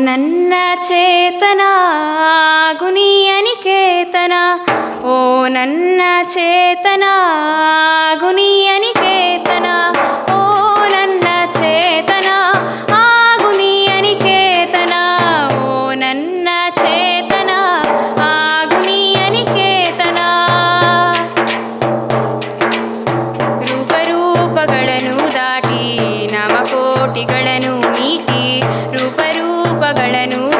ನನ್ನ ಚೇತನ ಗುನಿಯನಿಕೇತನ ಓ ನನ್ನ ಚೇತನ ಗುನಿಯನಿಕೇತನ ಓ ನನ್ನ ಚೇತನ ಆಗುನಿಯನಿಕೇತನ ಓ ನನ್ನ ಚೇತನ ಆಗುನಿಯನಿಕೇತನ ರೂಪರೂಪಗಳನ್ನು ದಾಟಿ ನಾಮಕೋಟಿಗಳನ್ನು ನೀಟಿ ರೂಪರು ಧರ್ಮಗಳನ್ನು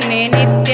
ಮನೆ ನಿತ್ಯ